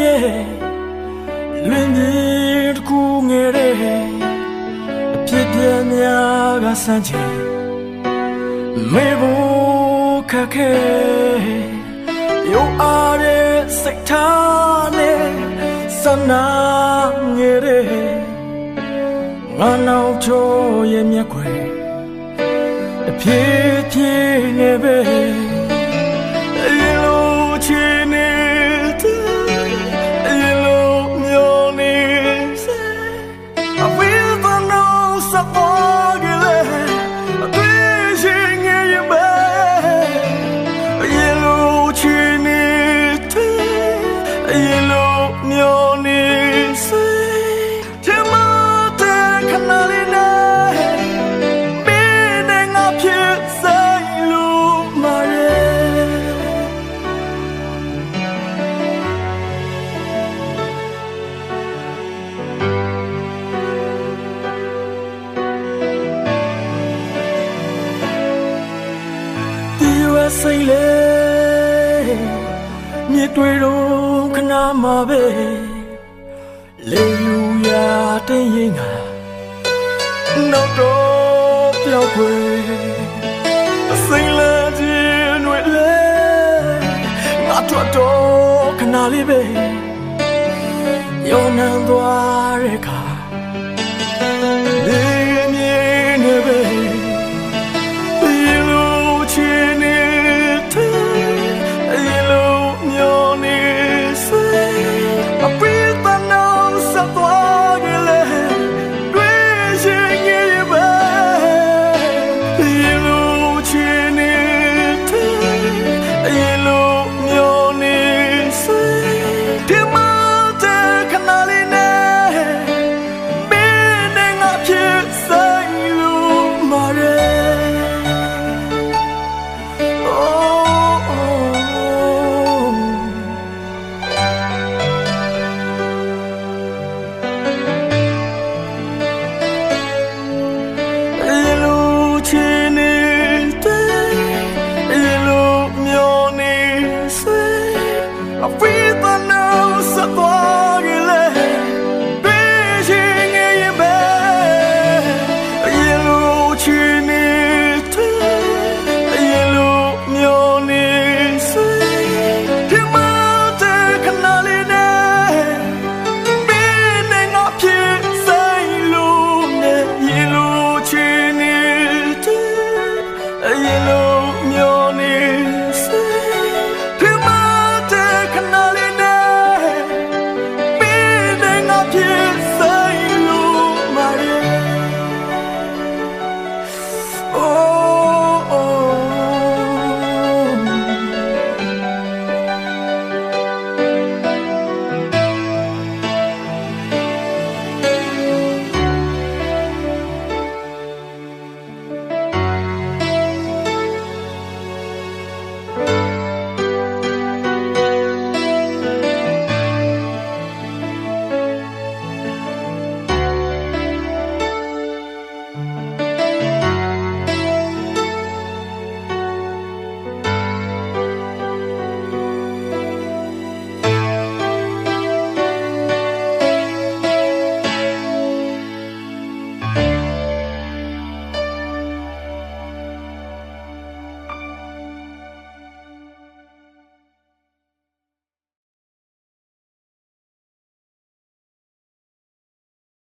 ရဲ့လွင်ကြီးတစ်ခုငယ်တဲ့အဖြစ်ပြများကစမ်းချင်မေဖို့ခက်ခဲရုပ်အားတဲ့စိတ်ထားနဲ့စနာငယ်တဲ့ငါနောက်ချိုးရဲ့မျက်ခွေအဖြစ်ဖြစ်နေပဲ စိတ်လေမြေတွေတော့ခဏမှာပဲလေယူရာတင်းရင်ကနောက်တော့ပြောက်ွယ်အစိမ့်လေခြင်းတွေလေငါတို့တော့ခဏလေးပဲယောနံသွား